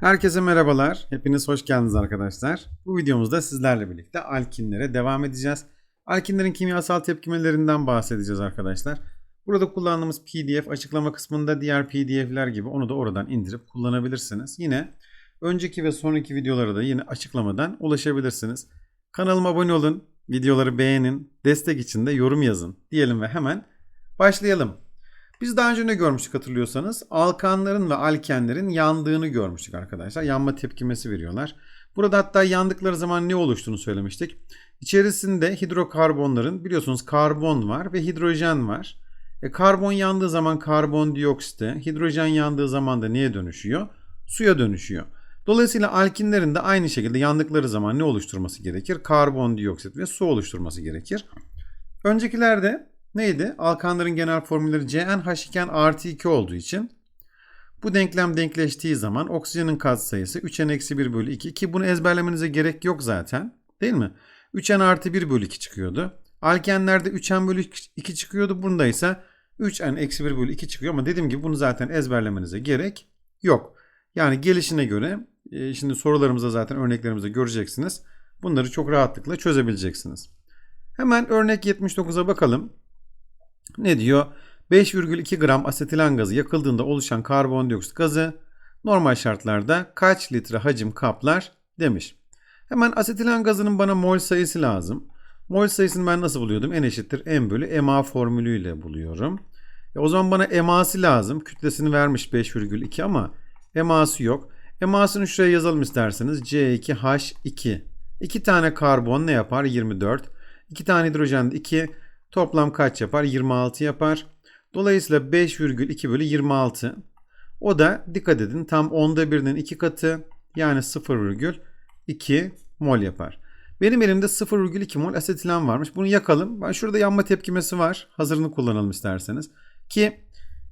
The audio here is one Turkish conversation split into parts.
Herkese merhabalar. Hepiniz hoş geldiniz arkadaşlar. Bu videomuzda sizlerle birlikte alkinlere devam edeceğiz. Alkinlerin kimyasal tepkimelerinden bahsedeceğiz arkadaşlar. Burada kullandığımız PDF açıklama kısmında diğer PDF'ler gibi onu da oradan indirip kullanabilirsiniz. Yine önceki ve sonraki videolara da yine açıklamadan ulaşabilirsiniz. Kanalıma abone olun, videoları beğenin, destek için de yorum yazın diyelim ve hemen başlayalım. Biz daha önce ne görmüştük hatırlıyorsanız? Alkanların ve alkenlerin yandığını görmüştük arkadaşlar. Yanma tepkimesi veriyorlar. Burada hatta yandıkları zaman ne oluştuğunu söylemiştik. İçerisinde hidrokarbonların biliyorsunuz karbon var ve hidrojen var. E, karbon yandığı zaman karbondioksite, hidrojen yandığı zaman da neye dönüşüyor? Suya dönüşüyor. Dolayısıyla alkinlerin de aynı şekilde yandıkları zaman ne oluşturması gerekir? Karbondioksit ve su oluşturması gerekir. Öncekilerde neydi? Alkanların genel formülleri CnH iken artı 2 olduğu için bu denklem denkleştiği zaman oksijenin katsayısı 3n-1 bölü 2 ki bunu ezberlemenize gerek yok zaten değil mi? 3n artı 1 bölü 2 çıkıyordu. Alkenlerde 3n bölü 2 çıkıyordu. Bunda ise 3n eksi 1 bölü 2 çıkıyor ama dediğim gibi bunu zaten ezberlemenize gerek yok. Yani gelişine göre e, şimdi sorularımızda zaten örneklerimizde göreceksiniz. Bunları çok rahatlıkla çözebileceksiniz. Hemen örnek 79'a bakalım. Ne diyor? 5,2 gram asetilen gazı yakıldığında oluşan karbondioksit gazı normal şartlarda kaç litre hacim kaplar demiş. Hemen asetilen gazının bana mol sayısı lazım. Mol sayısını ben nasıl buluyordum? N eşittir M bölü MA formülüyle buluyorum. E o zaman bana MA'sı lazım. Kütlesini vermiş 5,2 ama MA'sı yok. MA'sını şuraya yazalım isterseniz. C2H2. 2 tane karbon ne yapar? 24. 2 tane hidrojen de 2. Toplam kaç yapar? 26 yapar. Dolayısıyla 5,2 bölü 26. O da dikkat edin tam onda birinin 2 katı yani 0,2 mol yapar. Benim elimde 0,2 mol asetilen varmış. Bunu yakalım. Ben şurada yanma tepkimesi var. Hazırını kullanalım isterseniz. Ki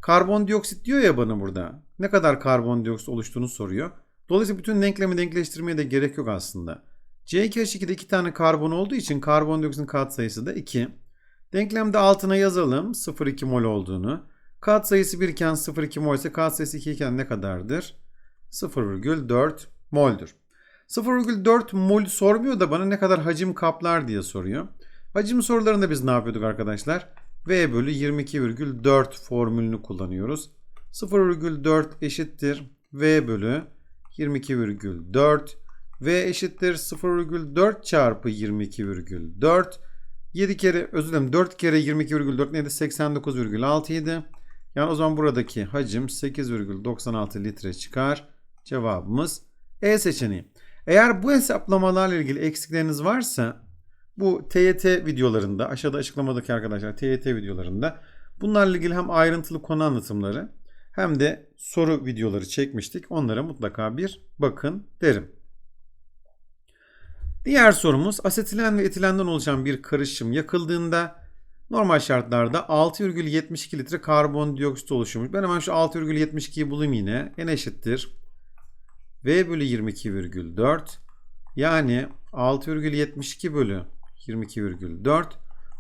karbondioksit diyor ya bana burada. Ne kadar karbondioksit oluştuğunu soruyor. Dolayısıyla bütün denklemi denkleştirmeye de gerek yok aslında. C2H2'de 2 tane karbon olduğu için karbondioksitin katsayısı da 2. Denklemde altına yazalım 0,2 mol olduğunu. Kat sayısı 1 iken 0,2 mol ise kat sayısı 2 iken ne kadardır? 0,4 moldur. 0,4 mol sormuyor da bana ne kadar hacim kaplar diye soruyor. Hacim sorularında biz ne yapıyorduk arkadaşlar? V bölü 22,4 formülünü kullanıyoruz. 0,4 eşittir V bölü 22,4 V eşittir 0,4 çarpı 22,4 7 kere özür dilerim 4 kere 22,4 neydi? 89,6 idi. Yani o zaman buradaki hacim 8,96 litre çıkar. Cevabımız E seçeneği. Eğer bu hesaplamalarla ilgili eksikleriniz varsa bu TYT videolarında aşağıda açıklamadaki arkadaşlar TYT videolarında bunlarla ilgili hem ayrıntılı konu anlatımları hem de soru videoları çekmiştik. Onlara mutlaka bir bakın derim. Diğer sorumuz asetilen ve etilenden oluşan bir karışım yakıldığında normal şartlarda 6,72 litre karbondioksit oluşuyormuş. Ben hemen şu 6,72'yi bulayım yine. N eşittir. V bölü 22,4 yani 6,72 bölü 22,4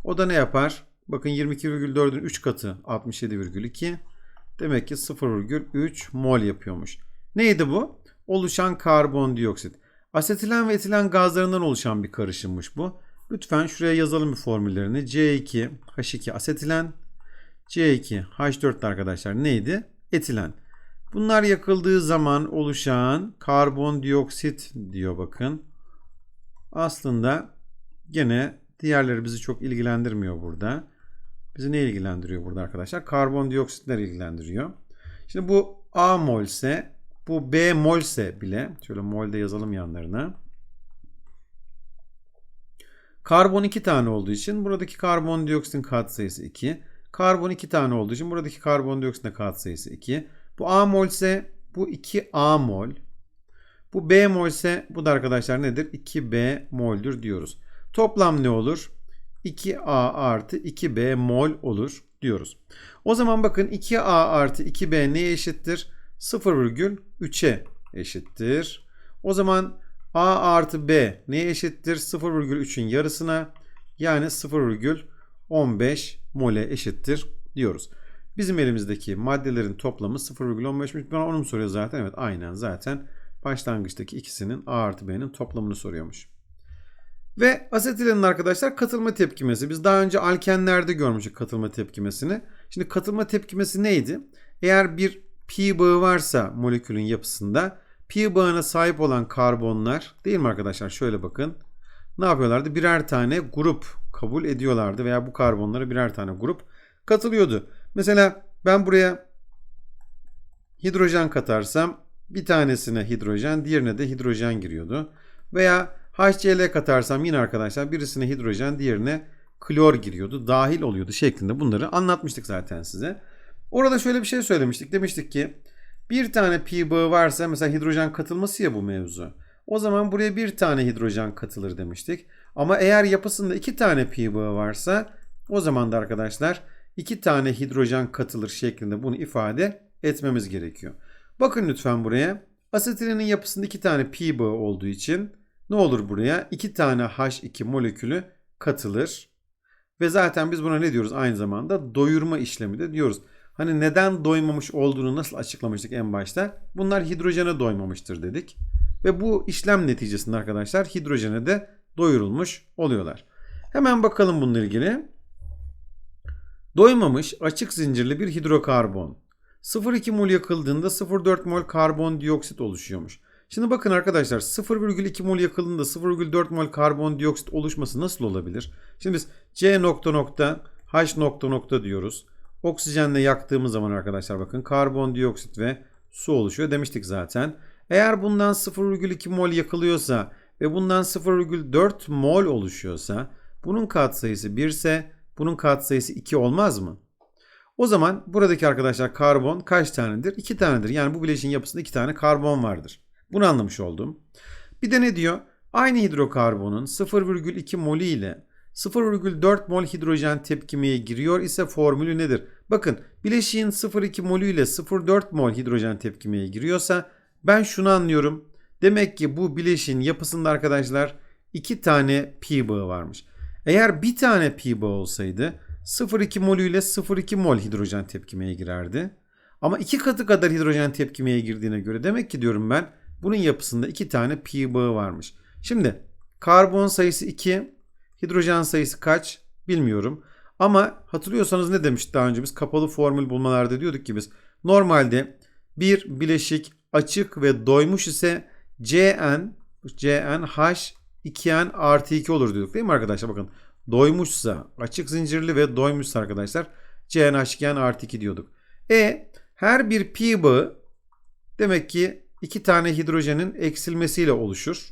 o da ne yapar? Bakın 22,4'ün 3 katı 67,2 demek ki 0,3 mol yapıyormuş. Neydi bu? Oluşan karbondioksit. Asetilen ve etilen gazlarından oluşan bir karışımmış bu. Lütfen şuraya yazalım bir formüllerini. C2 H2 asetilen C2 H4 arkadaşlar neydi? Etilen. Bunlar yakıldığı zaman oluşan karbondioksit diyor bakın. Aslında gene diğerleri bizi çok ilgilendirmiyor burada. Bizi ne ilgilendiriyor burada arkadaşlar? Karbondioksitler ilgilendiriyor. Şimdi bu A mol ise bu B molse bile şöyle molde yazalım yanlarına. Karbon 2 tane olduğu için buradaki karbondioksitin katsayısı 2. Karbon 2 tane olduğu için buradaki karbondioksitin katsayısı 2. Bu A mol ise bu 2A mol. Bu B mol ise bu da arkadaşlar nedir? 2B moldür diyoruz. Toplam ne olur? 2A artı 2B mol olur diyoruz. O zaman bakın 2A artı 2B neye eşittir? 0,3'e eşittir. O zaman A artı B neye eşittir? 0,3'ün yarısına yani 0,15 mole eşittir diyoruz. Bizim elimizdeki maddelerin toplamı 0,15'miş. Bana onu mu soruyor zaten? Evet aynen zaten. başlangıçtaki ikisinin A artı B'nin toplamını soruyormuş. Ve asetilenin arkadaşlar katılma tepkimesi. Biz daha önce alkenlerde görmüştük katılma tepkimesini. Şimdi katılma tepkimesi neydi? Eğer bir pi bağı varsa molekülün yapısında pi bağına sahip olan karbonlar değil mi arkadaşlar? Şöyle bakın. Ne yapıyorlardı? Birer tane grup kabul ediyorlardı veya bu karbonlara birer tane grup katılıyordu. Mesela ben buraya hidrojen katarsam bir tanesine hidrojen, diğerine de hidrojen giriyordu. Veya HCl katarsam yine arkadaşlar birisine hidrojen, diğerine klor giriyordu. Dahil oluyordu şeklinde bunları anlatmıştık zaten size. Orada şöyle bir şey söylemiştik. Demiştik ki bir tane pi bağı varsa mesela hidrojen katılması ya bu mevzu. O zaman buraya bir tane hidrojen katılır demiştik. Ama eğer yapısında iki tane pi bağı varsa o zaman da arkadaşlar iki tane hidrojen katılır şeklinde bunu ifade etmemiz gerekiyor. Bakın lütfen buraya. Asetilinin yapısında iki tane pi bağı olduğu için ne olur buraya? iki tane H2 molekülü katılır. Ve zaten biz buna ne diyoruz aynı zamanda? Doyurma işlemi de diyoruz. Hani neden doymamış olduğunu nasıl açıklamıştık en başta? Bunlar hidrojene doymamıştır dedik. Ve bu işlem neticesinde arkadaşlar hidrojene de doyurulmuş oluyorlar. Hemen bakalım bununla ilgili. Doymamış açık zincirli bir hidrokarbon. 0,2 mol yakıldığında 0,4 mol karbondioksit oluşuyormuş. Şimdi bakın arkadaşlar 0,2 mol yakıldığında 0,4 mol karbondioksit oluşması nasıl olabilir? Şimdi biz C nokta nokta H nokta nokta diyoruz. Oksijenle yaktığımız zaman arkadaşlar bakın karbondioksit ve su oluşuyor demiştik zaten. Eğer bundan 0,2 mol yakılıyorsa ve bundan 0,4 mol oluşuyorsa bunun katsayısı 1 ise bunun katsayısı 2 olmaz mı? O zaman buradaki arkadaşlar karbon kaç tanedir? 2 tanedir. Yani bu bileşiğin yapısında 2 tane karbon vardır. Bunu anlamış oldum. Bir de ne diyor? Aynı hidrokarbonun 0,2 molü ile 0,4 mol hidrojen tepkimeye giriyor ise formülü nedir? Bakın bileşiğin 0,2 molü ile 0,4 mol hidrojen tepkimeye giriyorsa ben şunu anlıyorum. Demek ki bu bileşiğin yapısında arkadaşlar 2 tane pi bağı varmış. Eğer bir tane pi bağı olsaydı 0,2 molü ile 0,2 mol hidrojen tepkimeye girerdi. Ama iki katı kadar hidrojen tepkimeye girdiğine göre demek ki diyorum ben bunun yapısında iki tane pi bağı varmış. Şimdi karbon sayısı 2, hidrojen sayısı kaç bilmiyorum. Ama hatırlıyorsanız ne demiştik daha önce biz kapalı formül bulmalarda diyorduk ki biz normalde bir bileşik açık ve doymuş ise Cn CnH 2n artı 2 olur diyorduk değil mi arkadaşlar? Bakın doymuşsa açık zincirli ve doymuşsa arkadaşlar CnH2n artı 2 diyorduk. E her bir pi bağı demek ki iki tane hidrojenin eksilmesiyle oluşur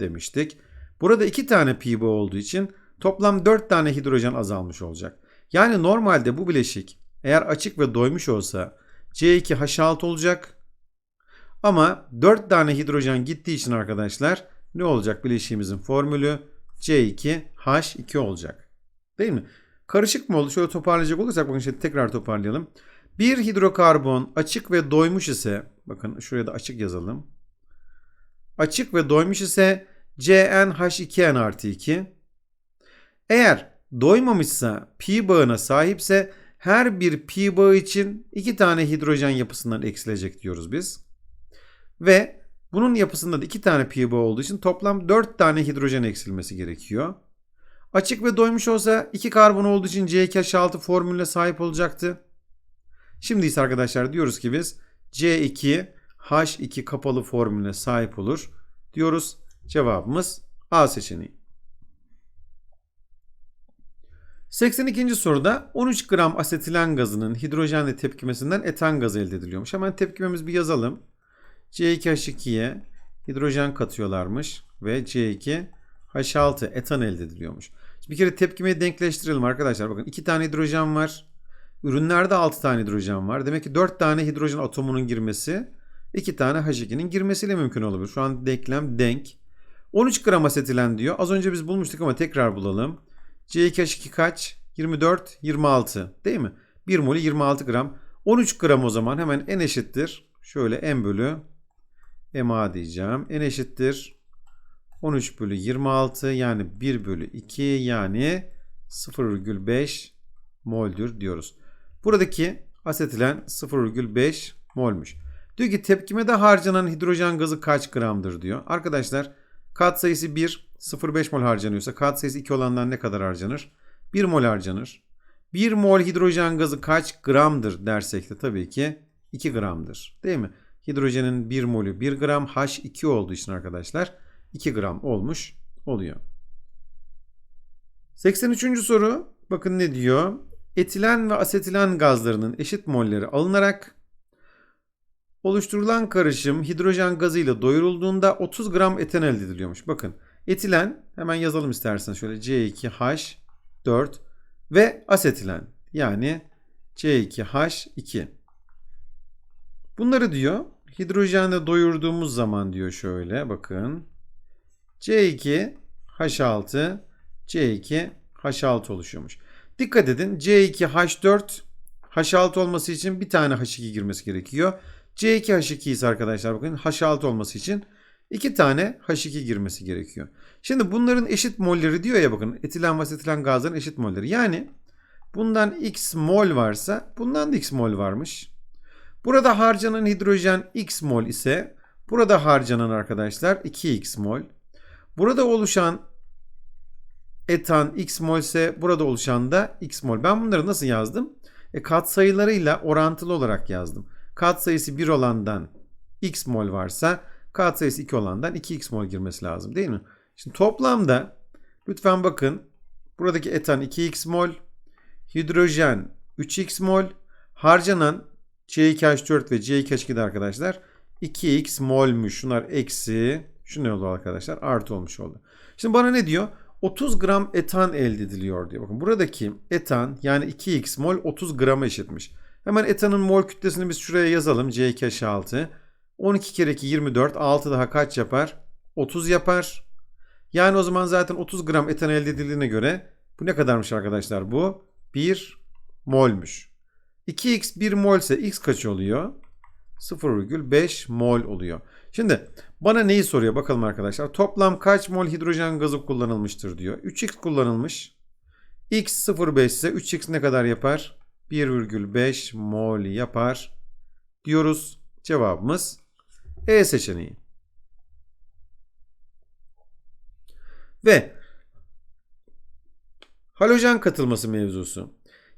demiştik. Burada iki tane pi bağı olduğu için toplam 4 tane hidrojen azalmış olacak. Yani normalde bu bileşik eğer açık ve doymuş olsa C2H6 olacak. Ama 4 tane hidrojen gittiği için arkadaşlar ne olacak bileşiğimizin formülü? C2H2 olacak. Değil mi? Karışık mı oldu? Şöyle toparlayacak olursak bakın şimdi tekrar toparlayalım. Bir hidrokarbon açık ve doymuş ise bakın şuraya da açık yazalım. Açık ve doymuş ise CnH2n artı 2. Eğer doymamışsa pi bağına sahipse her bir pi bağı için iki tane hidrojen yapısından eksilecek diyoruz biz. Ve bunun yapısında da iki tane pi bağı olduğu için toplam 4 tane hidrojen eksilmesi gerekiyor. Açık ve doymuş olsa 2 karbon olduğu için C2H6 formülüne sahip olacaktı. Şimdi ise arkadaşlar diyoruz ki biz C2H2 kapalı formülüne sahip olur diyoruz. Cevabımız A seçeneği. 82. soruda 13 gram asetilen gazının hidrojenle tepkimesinden etan gazı elde ediliyormuş. Hemen tepkimemizi bir yazalım. C2H2'ye hidrojen katıyorlarmış ve C2H6 etan elde ediliyormuş. Bir kere tepkimeyi denkleştirelim arkadaşlar. Bakın 2 tane hidrojen var. Ürünlerde 6 tane hidrojen var. Demek ki 4 tane hidrojen atomunun girmesi 2 tane H2'nin girmesiyle mümkün olabilir. Şu an denklem denk. 13 gram asetilen diyor. Az önce biz bulmuştuk ama tekrar bulalım. C2H2 kaç? 24, 26 değil mi? 1 molü 26 gram. 13 gram o zaman hemen n eşittir. Şöyle n bölü MA diyeceğim. N eşittir 13 bölü 26 yani 1 bölü 2 yani 0,5 moldür diyoruz. Buradaki asetilen 0,5 molmuş. Diyor ki tepkimede harcanan hidrojen gazı kaç gramdır diyor. Arkadaşlar kat sayısı 1, 0,5 mol harcanıyorsa kat sayısı 2 olandan ne kadar harcanır? 1 mol harcanır. 1 mol hidrojen gazı kaç gramdır dersek de tabii ki 2 gramdır. Değil mi? Hidrojenin 1 molü 1 gram H2 olduğu için arkadaşlar 2 gram olmuş oluyor. 83. soru bakın ne diyor? Etilen ve asetilen gazlarının eşit molleri alınarak oluşturulan karışım hidrojen gazıyla doyurulduğunda 30 gram eten elde ediliyormuş. Bakın etilen hemen yazalım isterseniz şöyle C2H4 ve asetilen yani C2H2. Bunları diyor hidrojenle doyurduğumuz zaman diyor şöyle bakın C2H6 C2H6 oluşuyormuş. Dikkat edin C2H4 H6 olması için bir tane H2 girmesi gerekiyor. C2H2 ise arkadaşlar bakın H6 olması için iki tane H2 girmesi gerekiyor. Şimdi bunların eşit molleri diyor ya bakın etilen ve asetilen gazların eşit molleri. Yani bundan x mol varsa bundan da x mol varmış. Burada harcanan hidrojen x mol ise burada harcanan arkadaşlar 2x mol. Burada oluşan etan x mol ise burada oluşan da x mol. Ben bunları nasıl yazdım? E, katsayılarıyla orantılı olarak yazdım. Katsayısı 1 olandan x mol varsa katsayısı 2 olandan 2x mol girmesi lazım değil mi? Şimdi toplamda lütfen bakın buradaki etan 2x mol, hidrojen 3x mol, harcanan C2H4 ve C2H2'de arkadaşlar 2x molmuş. Şunlar eksi şu ne oldu arkadaşlar? Artı olmuş oldu. Şimdi bana ne diyor? 30 gram etan elde ediliyor diyor. Bakın buradaki etan yani 2x mol 30 grama eşitmiş. Hemen etanın mol kütlesini biz şuraya yazalım. C2H6. 12 kere 2 24. 6 daha kaç yapar? 30 yapar. Yani o zaman zaten 30 gram etan elde edildiğine göre bu ne kadarmış arkadaşlar bu? 1 molmuş. 2x 1 mol ise x kaç oluyor? 0,5 mol oluyor. Şimdi bana neyi soruyor bakalım arkadaşlar. Toplam kaç mol hidrojen gazı kullanılmıştır diyor. 3x kullanılmış. x 0,5 ise 3x ne kadar yapar? 1,5 mol yapar diyoruz. Cevabımız E seçeneği. Ve halojen katılması mevzusu.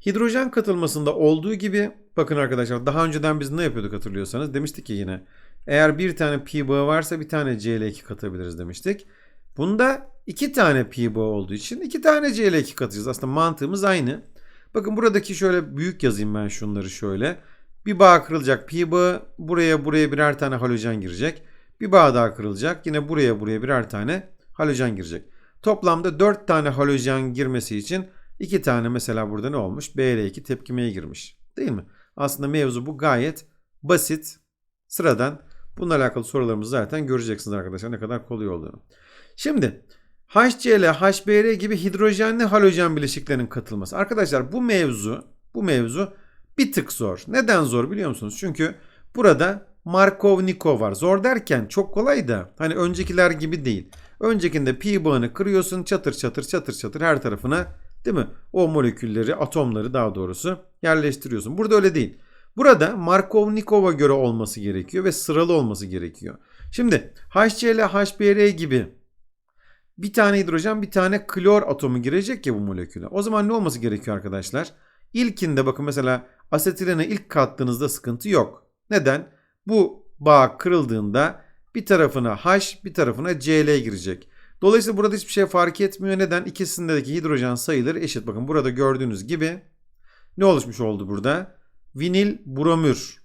Hidrojen katılmasında olduğu gibi bakın arkadaşlar daha önceden biz ne yapıyorduk hatırlıyorsanız demiştik ki yine eğer bir tane pi bağı varsa bir tane Cl2 katabiliriz demiştik. Bunda iki tane pi bağı olduğu için iki tane Cl2 katacağız. Aslında mantığımız aynı. Bakın buradaki şöyle büyük yazayım ben şunları şöyle. Bir bağ kırılacak pi bağı buraya buraya birer tane halojen girecek. Bir bağ daha kırılacak yine buraya buraya birer tane halojen girecek. Toplamda 4 tane halojen girmesi için 2 tane mesela burada ne olmuş? Br2 tepkimeye girmiş. Değil mi? Aslında mevzu bu gayet basit, sıradan. Bununla alakalı sorularımızı zaten göreceksiniz arkadaşlar ne kadar kolay olduğunu. Şimdi HCl, HBr gibi hidrojenli halojen bileşiklerinin katılması. Arkadaşlar bu mevzu, bu mevzu bir tık zor. Neden zor biliyor musunuz? Çünkü burada Markov-Nikov var. Zor derken çok kolay da hani öncekiler gibi değil. Öncekinde pi bağını kırıyorsun çatır çatır çatır çatır her tarafına değil mi? O molekülleri, atomları daha doğrusu yerleştiriyorsun. Burada öyle değil. Burada Markov-Nikov'a göre olması gerekiyor ve sıralı olması gerekiyor. Şimdi HCl, HBr gibi bir tane hidrojen bir tane klor atomu girecek ya bu moleküle. O zaman ne olması gerekiyor arkadaşlar? İlkinde bakın mesela asetilene ilk kattığınızda sıkıntı yok. Neden? Bu bağ kırıldığında bir tarafına H bir tarafına Cl girecek. Dolayısıyla burada hiçbir şey fark etmiyor. Neden? İkisindeki hidrojen sayıları eşit. Bakın burada gördüğünüz gibi ne oluşmuş oldu burada? Vinil bromür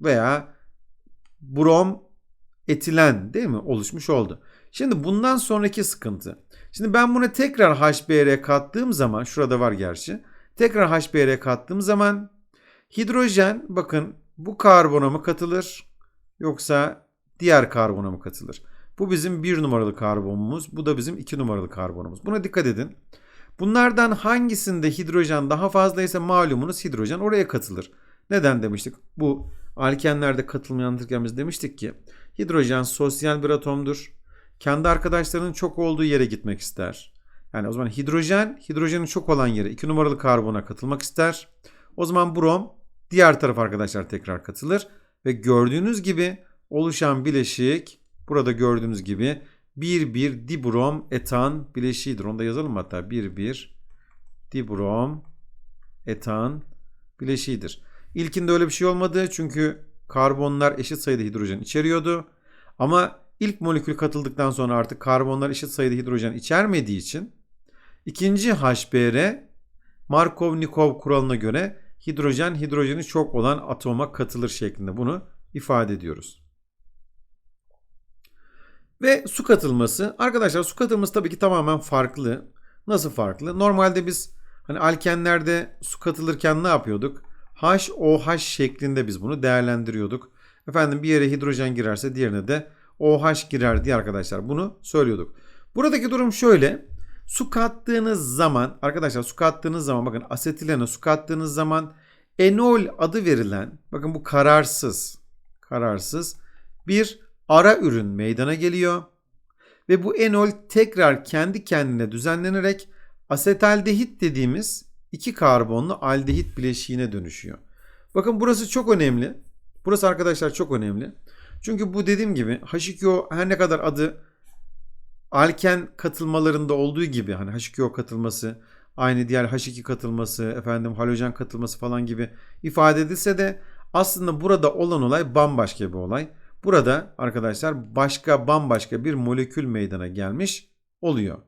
veya brom etilen değil mi? Oluşmuş oldu. Şimdi bundan sonraki sıkıntı. Şimdi ben bunu tekrar HBr kattığım zaman şurada var gerçi. Tekrar HBr kattığım zaman hidrojen bakın bu karbona mı katılır yoksa diğer karbona mı katılır? Bu bizim bir numaralı karbonumuz. Bu da bizim iki numaralı karbonumuz. Buna dikkat edin. Bunlardan hangisinde hidrojen daha fazlaysa malumunuz hidrojen oraya katılır. Neden demiştik? Bu alkenlerde katılmayan demiştik ki hidrojen sosyal bir atomdur. Kendi arkadaşlarının çok olduğu yere gitmek ister. Yani o zaman hidrojen, hidrojenin çok olan yere 2 numaralı karbona katılmak ister. O zaman brom diğer taraf arkadaşlar tekrar katılır. Ve gördüğünüz gibi oluşan bileşik burada gördüğünüz gibi 1,1 dibrom etan bileşiğidir. Onu da yazalım hatta 1,1 dibrom etan bileşiğidir. İlkinde öyle bir şey olmadı çünkü karbonlar eşit sayıda hidrojen içeriyordu. Ama ilk molekül katıldıktan sonra artık karbonlar eşit sayıda hidrojen içermediği için ikinci HBr Markov-Nikov kuralına göre hidrojen hidrojeni çok olan atoma katılır şeklinde bunu ifade ediyoruz. Ve su katılması. Arkadaşlar su katılması tabii ki tamamen farklı. Nasıl farklı? Normalde biz hani alkenlerde su katılırken ne yapıyorduk? HOH şeklinde biz bunu değerlendiriyorduk. Efendim bir yere hidrojen girerse diğerine de OH girer diye arkadaşlar bunu söylüyorduk. Buradaki durum şöyle. Su kattığınız zaman arkadaşlar su kattığınız zaman bakın asetilene su kattığınız zaman enol adı verilen bakın bu kararsız kararsız bir ara ürün meydana geliyor. Ve bu enol tekrar kendi kendine düzenlenerek asetaldehit dediğimiz iki karbonlu aldehit bileşiğine dönüşüyor. Bakın burası çok önemli. Burası arkadaşlar çok önemli. Çünkü bu dediğim gibi H2O her ne kadar adı alken katılmalarında olduğu gibi hani H2O katılması, aynı diğer H2 katılması, efendim halojen katılması falan gibi ifade edilse de aslında burada olan olay bambaşka bir olay. Burada arkadaşlar başka bambaşka bir molekül meydana gelmiş oluyor.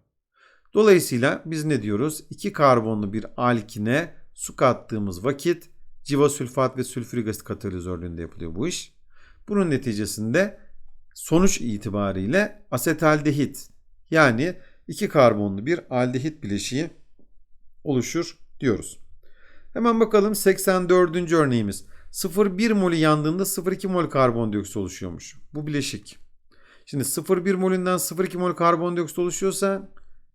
Dolayısıyla biz ne diyoruz? İki karbonlu bir alkine su kattığımız vakit civasülfat ve sülfürik asit katalizörlüğünde yapılıyor bu iş. Bunun neticesinde sonuç itibariyle asetaldehit yani iki karbonlu bir aldehit bileşiği oluşur diyoruz. Hemen bakalım 84. örneğimiz. 0,1 molü yandığında 0,2 mol karbondioksit oluşuyormuş. Bu bileşik. Şimdi 0,1 molünden 0,2 mol karbondioksit oluşuyorsa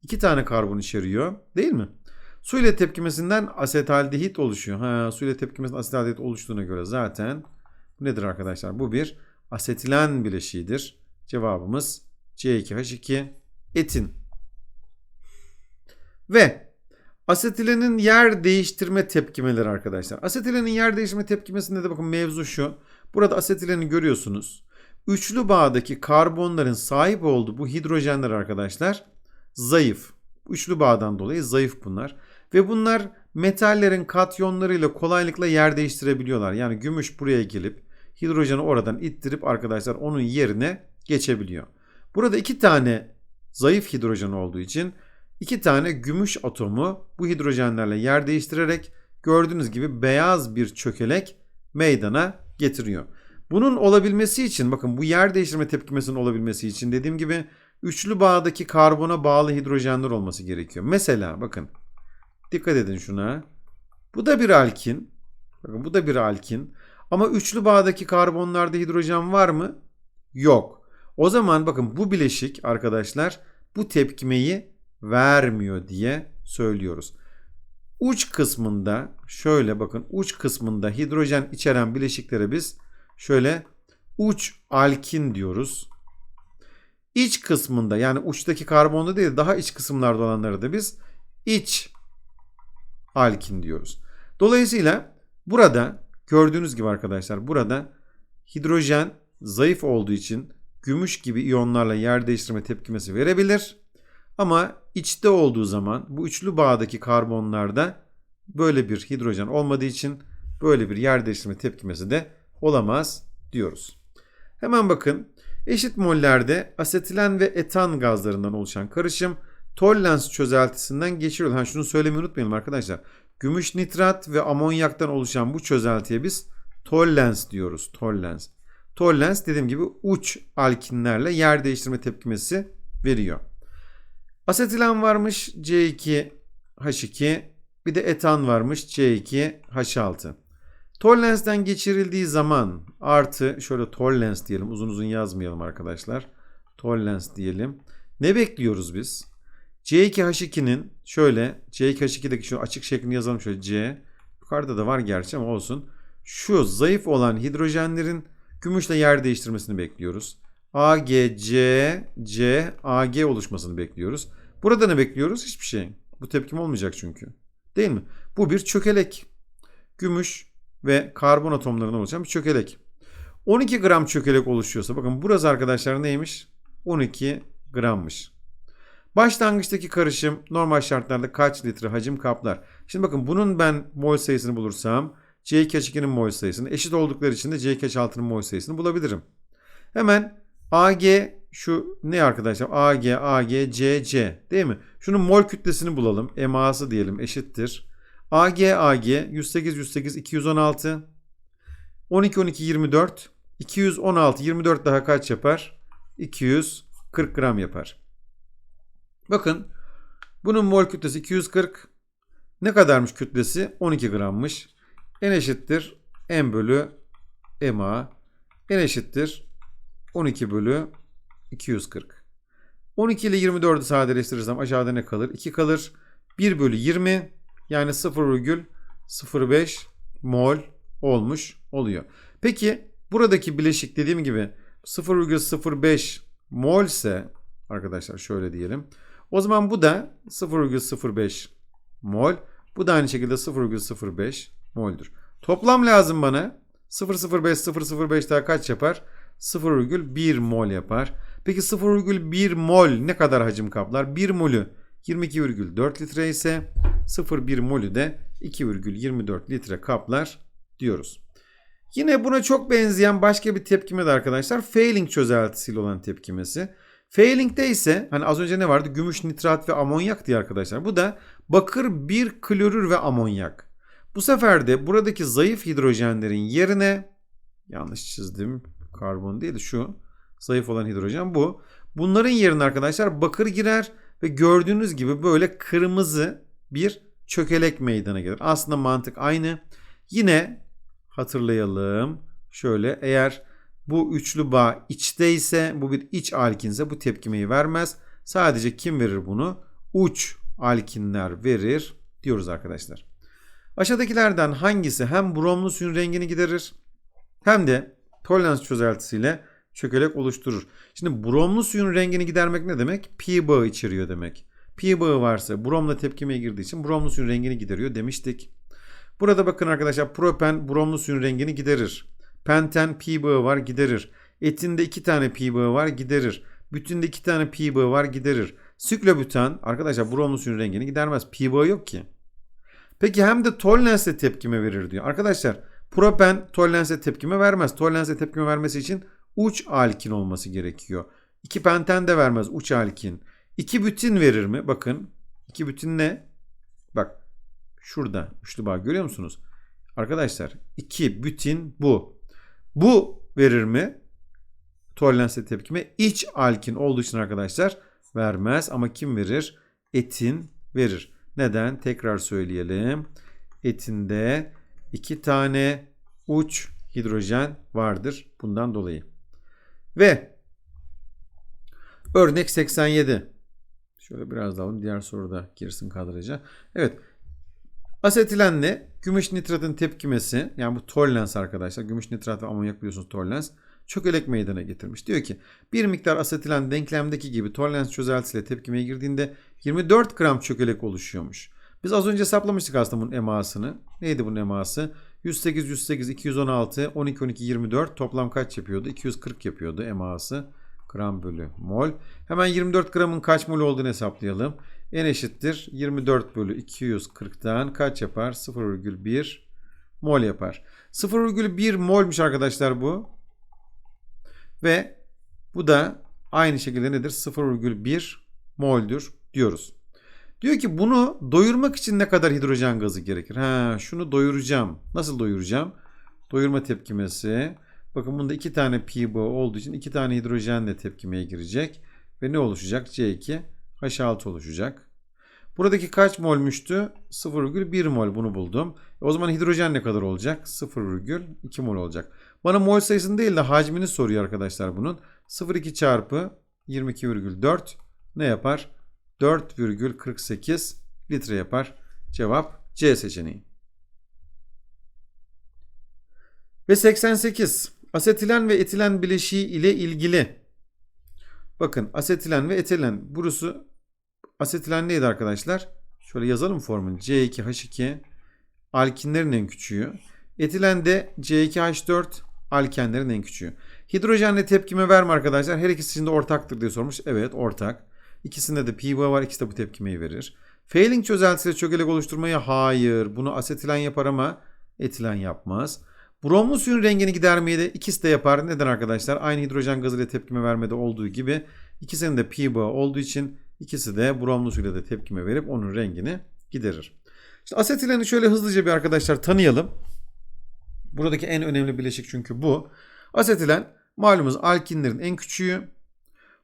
2 tane karbon içeriyor değil mi? Su ile tepkimesinden asetaldehit oluşuyor. Ha, su ile tepkimesinden asetaldehit oluştuğuna göre zaten bu nedir arkadaşlar? Bu bir asetilen bileşiğidir. Cevabımız C2H2 etin. Ve asetilenin yer değiştirme tepkimeleri arkadaşlar. Asetilenin yer değiştirme tepkimesinde de bakın mevzu şu. Burada asetileni görüyorsunuz. Üçlü bağdaki karbonların sahip olduğu bu hidrojenler arkadaşlar zayıf. Üçlü bağdan dolayı zayıf bunlar. Ve bunlar metallerin katyonlarıyla kolaylıkla yer değiştirebiliyorlar. Yani gümüş buraya gelip hidrojeni oradan ittirip arkadaşlar onun yerine geçebiliyor. Burada iki tane zayıf hidrojen olduğu için iki tane gümüş atomu bu hidrojenlerle yer değiştirerek gördüğünüz gibi beyaz bir çökelek meydana getiriyor. Bunun olabilmesi için bakın bu yer değiştirme tepkimesinin olabilmesi için dediğim gibi üçlü bağdaki karbona bağlı hidrojenler olması gerekiyor. Mesela bakın dikkat edin şuna. Bu da bir alkin. Bakın bu da bir alkin. Ama üçlü bağdaki karbonlarda hidrojen var mı? Yok. O zaman bakın bu bileşik arkadaşlar bu tepkimeyi vermiyor diye söylüyoruz. Uç kısmında şöyle bakın uç kısmında hidrojen içeren bileşiklere biz şöyle uç alkin diyoruz. İç kısmında yani uçtaki karbonda değil daha iç kısımlarda olanları da biz iç alkin diyoruz. Dolayısıyla burada gördüğünüz gibi arkadaşlar burada hidrojen zayıf olduğu için gümüş gibi iyonlarla yer değiştirme tepkimesi verebilir. Ama içte olduğu zaman bu üçlü bağdaki karbonlarda böyle bir hidrojen olmadığı için böyle bir yer değiştirme tepkimesi de olamaz diyoruz. Hemen bakın eşit mollerde asetilen ve etan gazlarından oluşan karışım Tollens çözeltisinden geçiriyor. Ha şunu söylemeyi unutmayalım arkadaşlar. Gümüş nitrat ve amonyaktan oluşan bu çözeltiye biz tollens diyoruz. Tollens. Tollens dediğim gibi uç alkinlerle yer değiştirme tepkimesi veriyor. Asetilen varmış C2H2 bir de etan varmış C2H6. Tollens'ten geçirildiği zaman artı şöyle tollens diyelim uzun uzun yazmayalım arkadaşlar. Tollens diyelim. Ne bekliyoruz biz? C2H2'nin şöyle C2H2'deki şu açık şeklini yazalım şöyle C. Yukarıda da var gerçi ama olsun. Şu zayıf olan hidrojenlerin gümüşle yer değiştirmesini bekliyoruz. AG, C, C, AG oluşmasını bekliyoruz. Burada ne bekliyoruz? Hiçbir şey. Bu tepkim olmayacak çünkü. Değil mi? Bu bir çökelek. Gümüş ve karbon atomlarından oluşan bir çökelek. 12 gram çökelek oluşuyorsa bakın burası arkadaşlar neymiş? 12 grammış. Başlangıçtaki karışım normal şartlarda kaç litre hacim kaplar? Şimdi bakın bunun ben mol sayısını bulursam C2H2'nin mol sayısını eşit oldukları için de C2H6'nın mol sayısını bulabilirim. Hemen AG şu ne arkadaşlar? AG, AG, CC değil mi? Şunun mol kütlesini bulalım. EMA'sı diyelim eşittir. AG, AG 108, 108, 216. 12, 12, 24. 216, 24 daha kaç yapar? 240 gram yapar. Bakın bunun mol kütlesi 240. Ne kadarmış kütlesi? 12 grammış. N eşittir M bölü MA. N eşittir 12 bölü 240. 12 ile 24'ü sadeleştirirsem aşağıda ne kalır? 2 kalır. 1 bölü 20 yani 0,05 mol olmuş oluyor. Peki buradaki bileşik dediğim gibi 0,05 mol ise arkadaşlar şöyle diyelim. O zaman bu da 0,05 mol. Bu da aynı şekilde 0,05 mol'dür. Toplam lazım bana. 0,05 0,05 daha kaç yapar? 0,1 mol yapar. Peki 0,1 mol ne kadar hacim kaplar? 1 molü 22,4 litre ise 0,1 molü de 2,24 litre kaplar diyoruz. Yine buna çok benzeyen başka bir tepkime de arkadaşlar failing çözeltisiyle olan tepkimesi. Failing'de ise hani az önce ne vardı? Gümüş, nitrat ve amonyak diye arkadaşlar. Bu da bakır bir klorür ve amonyak. Bu sefer de buradaki zayıf hidrojenlerin yerine yanlış çizdim. Karbon değil şu. Zayıf olan hidrojen bu. Bunların yerine arkadaşlar bakır girer ve gördüğünüz gibi böyle kırmızı bir çökelek meydana gelir. Aslında mantık aynı. Yine hatırlayalım. Şöyle eğer bu üçlü bağ içteyse bu bir iç alkinse bu tepkimeyi vermez. Sadece kim verir bunu? Uç alkinler verir diyoruz arkadaşlar. Aşağıdakilerden hangisi hem bromlu suyun rengini giderir hem de tolerans çözeltisiyle çökelek oluşturur. Şimdi bromlu suyun rengini gidermek ne demek? Pi bağı içeriyor demek. Pi bağı varsa bromla tepkimeye girdiği için bromlu suyun rengini gideriyor demiştik. Burada bakın arkadaşlar propen bromlu suyun rengini giderir. Penten pi bağı var giderir. Etinde iki tane pi bağı var giderir. Bütünde iki tane pi bağı var giderir. Siklobüten arkadaşlar bromlu suyun rengini gidermez. Pi bağı yok ki. Peki hem de tolerance'le tepkime verir diyor. Arkadaşlar propen tolerance'le tepkime vermez. Tolerance'le tepkime vermesi için uç alkin olması gerekiyor. İki penten de vermez uç alkin. İki bütün verir mi? Bakın. iki bütün ne? Bak. Şurada üçlü bağ görüyor musunuz? Arkadaşlar iki bütün bu. Bu verir mi? Tolerance'le tepkime iç alkin olduğu için arkadaşlar vermez. Ama kim verir? Etin verir. Neden? Tekrar söyleyelim. Etinde iki tane uç hidrojen vardır. Bundan dolayı. Ve örnek 87. Şöyle biraz daha alalım. Diğer soruda girsin kadraja. Evet. Asetilenle gümüş nitratın tepkimesi yani bu tolerans arkadaşlar. Gümüş nitrat ve amonyak biliyorsunuz tolerans. Çökelek meydana getirmiş. Diyor ki bir miktar asetilen denklemdeki gibi tolerans çözeltisiyle tepkimeye girdiğinde 24 gram çökelek oluşuyormuş. Biz az önce hesaplamıştık aslında bunun emasını. Neydi bunun eması? 108, 108, 216, 12, 12, 24 toplam kaç yapıyordu? 240 yapıyordu eması. Gram bölü mol. Hemen 24 gramın kaç mol olduğunu hesaplayalım. N eşittir 24 bölü 240'tan kaç yapar? 0,1 mol yapar. 0,1 molmuş arkadaşlar bu. Ve bu da aynı şekilde nedir? 0,1 moldür diyoruz. Diyor ki bunu doyurmak için ne kadar hidrojen gazı gerekir? Ha, şunu doyuracağım. Nasıl doyuracağım? Doyurma tepkimesi. Bakın bunda iki tane pi olduğu için iki tane hidrojenle tepkimeye girecek. Ve ne oluşacak? C2 H6 oluşacak. Buradaki kaç molmüştü? 0,1 mol bunu buldum. E o zaman hidrojen ne kadar olacak? 0,2 mol olacak. Bana mol sayısını değil de hacmini soruyor arkadaşlar bunun. 0,2 çarpı 22,4 ne yapar? 4,48 litre yapar. Cevap C seçeneği. Ve 88. Asetilen ve etilen bileşiği ile ilgili. Bakın asetilen ve etilen. Burası asetilen neydi arkadaşlar? Şöyle yazalım formülü. C2H2 alkinlerin en küçüğü. Etilen de C2H4 alkenlerin en küçüğü. Hidrojenle tepkime verme arkadaşlar. Her ikisi için ortaktır diye sormuş. Evet ortak. İkisinde de pi var. İkisi de bu tepkimeyi verir. Failing çözeltisiyle çökelek oluşturmayı hayır. Bunu asetilen yapar ama etilen yapmaz. Bromlu suyun rengini gidermeyi de ikisi de yapar. Neden arkadaşlar? Aynı hidrojen gazıyla tepkime vermede olduğu gibi ikisinin de pi bağı olduğu için ikisi de bromlu suyla da tepkime verip onun rengini giderir. İşte asetileni şöyle hızlıca bir arkadaşlar tanıyalım. Buradaki en önemli bileşik çünkü bu. Asetilen malumuz alkinlerin en küçüğü.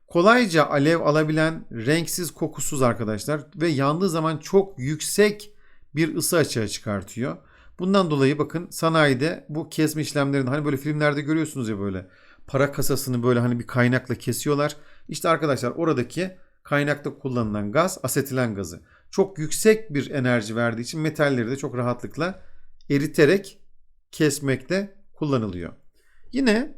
Kolayca alev alabilen, renksiz, kokusuz arkadaşlar ve yandığı zaman çok yüksek bir ısı açığa çıkartıyor. Bundan dolayı bakın sanayide bu kesme işlemlerini hani böyle filmlerde görüyorsunuz ya böyle para kasasını böyle hani bir kaynakla kesiyorlar. İşte arkadaşlar oradaki kaynakta kullanılan gaz asetilen gazı. Çok yüksek bir enerji verdiği için metalleri de çok rahatlıkla eriterek kesmekte kullanılıyor. Yine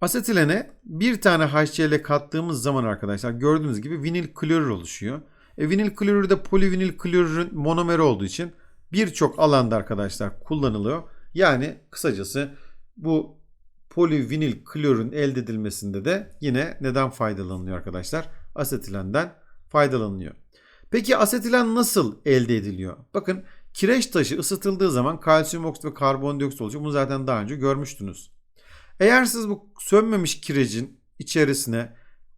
asetilene bir tane HCl kattığımız zaman arkadaşlar gördüğünüz gibi vinil klorür oluşuyor. E, vinil klorür de polivinil klorürün monomeri olduğu için birçok alanda arkadaşlar kullanılıyor. Yani kısacası bu polivinil klorün elde edilmesinde de yine neden faydalanılıyor arkadaşlar? Asetilenden faydalanılıyor. Peki asetilen nasıl elde ediliyor? Bakın kireç taşı ısıtıldığı zaman kalsiyum oksit ve karbondioksit oluşuyor. Bunu zaten daha önce görmüştünüz. Eğer siz bu sönmemiş kirecin içerisine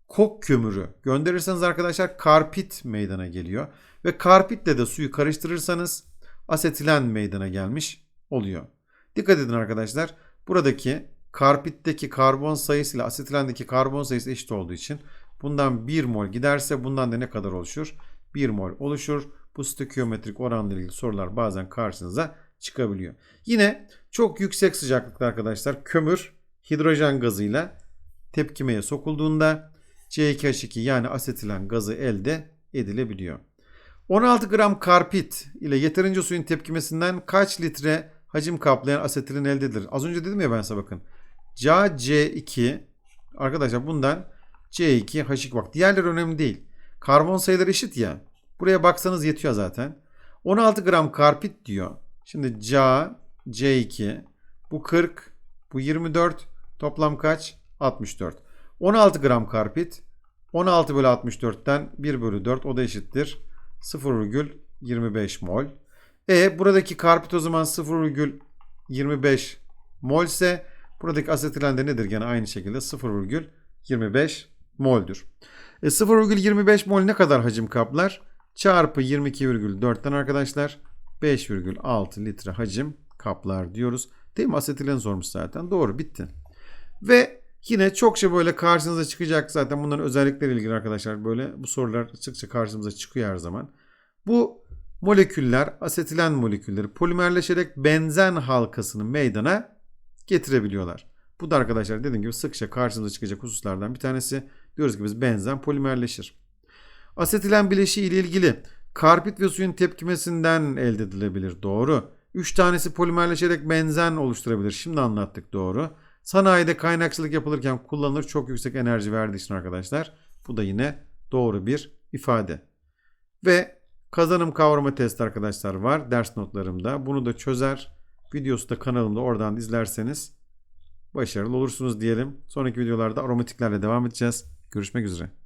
kok kömürü gönderirseniz arkadaşlar karpit meydana geliyor. Ve karpitle de suyu karıştırırsanız asetilen meydana gelmiş oluyor. Dikkat edin arkadaşlar. Buradaki karpitteki karbon sayısı ile asetilendeki karbon sayısı eşit olduğu için bundan 1 mol giderse bundan da ne kadar oluşur? 1 mol oluşur. Bu stökiyometrik oranla ilgili sorular bazen karşınıza çıkabiliyor. Yine çok yüksek sıcaklıkta arkadaşlar kömür hidrojen gazıyla tepkimeye sokulduğunda C2H2 yani asetilen gazı elde edilebiliyor. 16 gram karpit ile yeterince suyun tepkimesinden kaç litre hacim kaplayan asetilin elde edilir? Az önce dedim ya ben size bakın. C2 arkadaşlar bundan C2 H2 bak diğerleri önemli değil. Karbon sayıları eşit ya. Buraya baksanız yetiyor zaten. 16 gram karpit diyor. Şimdi Ca C2 bu 40 bu 24 toplam kaç? 64. 16 gram karpit 16 bölü 64'ten 1 bölü 4 o da eşittir. 0,25 mol. E buradaki karpit o zaman 0,25 mol ise buradaki asetilen de nedir? Gene aynı şekilde 0,25 moldür. E 0,25 mol ne kadar hacim kaplar? Çarpı 22,4'ten arkadaşlar 5,6 litre hacim kaplar diyoruz. Değil mi? Asetilen sormuş zaten. Doğru bitti. Ve yine çokça böyle karşınıza çıkacak zaten bunların özellikleriyle ilgili arkadaşlar böyle bu sorular sıkça karşımıza çıkıyor her zaman. Bu moleküller asetilen molekülleri polimerleşerek benzen halkasını meydana getirebiliyorlar. Bu da arkadaşlar dediğim gibi sıkça karşımıza çıkacak hususlardan bir tanesi. Diyoruz ki biz benzen polimerleşir. Asetilen bileşiği ile ilgili karpit ve suyun tepkimesinden elde edilebilir. Doğru. 3 tanesi polimerleşerek benzen oluşturabilir. Şimdi anlattık doğru. Sanayide kaynakçılık yapılırken kullanılır. Çok yüksek enerji verdiği için arkadaşlar. Bu da yine doğru bir ifade. Ve kazanım kavrama testi arkadaşlar var ders notlarımda. Bunu da çözer. Videosu da kanalımda oradan izlerseniz başarılı olursunuz diyelim. Sonraki videolarda aromatiklerle devam edeceğiz. Görüşmek üzere.